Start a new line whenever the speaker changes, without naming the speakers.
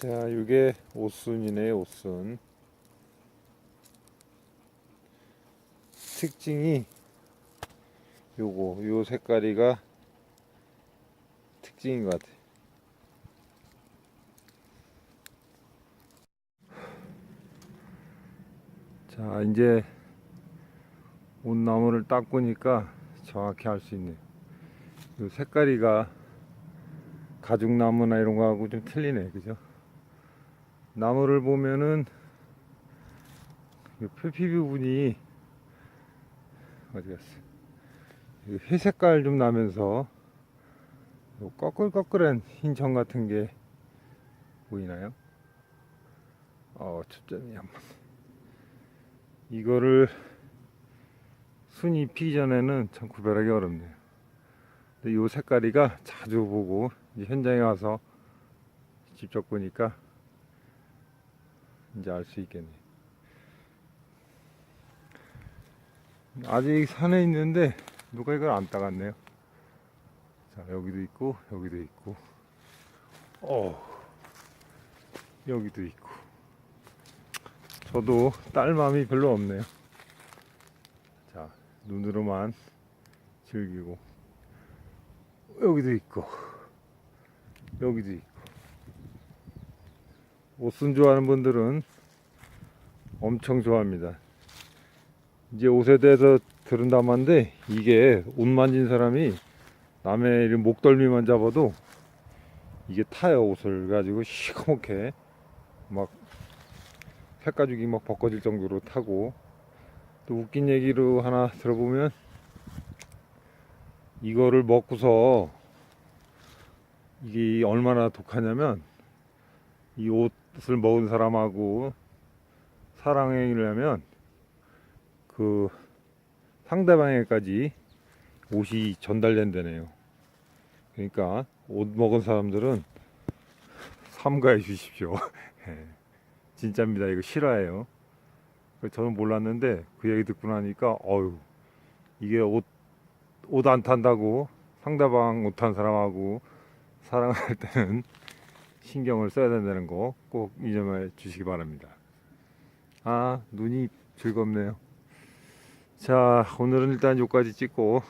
자, 이게 옷순이네, 옷순. 특징이 요거, 요 색깔이가 특징인 것 같아. 자, 이제 옷나무를 닦으니까 정확히 알 수 있네요. 요 색깔이가 가죽나무나 이런 거하고 좀 틀리네, 그죠? 나무를 보면은 이 표피 부분이 어디 갔어? 이 회색깔 좀 나면서 요 꺼끌꺼끌한 흰청 같은 게 보이나요? 어, 초점이 안 맞네. 이거를 순이 피기 전에는 참 구별하기 어렵네요. 근데 요 색깔이가 자주 보고 현장에 와서 직접 보니까 이제 알 수 있겠네. 아직 산에 있는데 누가 이걸 안 따갔네요. 자 여기도 있고 여기도 있고, 어 여기도 있고. 저도 딸 마음이 별로 없네요. 자 눈으로만 즐기고 여기도 있고 여기도 있고 옷순 좋아하는 분들은 엄청 좋아합니다. 이제 옷에 대해서 들은 담한데 이게 옷 만진 사람이 남의 목덜미만 잡아도 이게 타요 옷을. 가지고 시커멓게 막 색가죽이 막 벗겨질 정도로 타고. 또 웃긴 얘기로 하나 들어보면 이거를 먹고서 이게 얼마나 독하냐면 이 옷을 먹은 사람하고 사랑행위를 하면 그 상대방에까지 옷이 전달된다네요. 그러니까 옷 먹은 사람들은 삼가해 주십시오. 예. 진짜입니다. 이거 실화예요. 저는 몰랐는데 그 얘기 듣고 나니까 어유 이게 옷 옷 안 탄다고 상대방 옷탄 사람하고 사랑할 때는 신경을 써야 된다는 거 꼭 이점해 주시기 바랍니다. 아 눈이 즐겁네요. 자 오늘은 일단 여기까지 찍고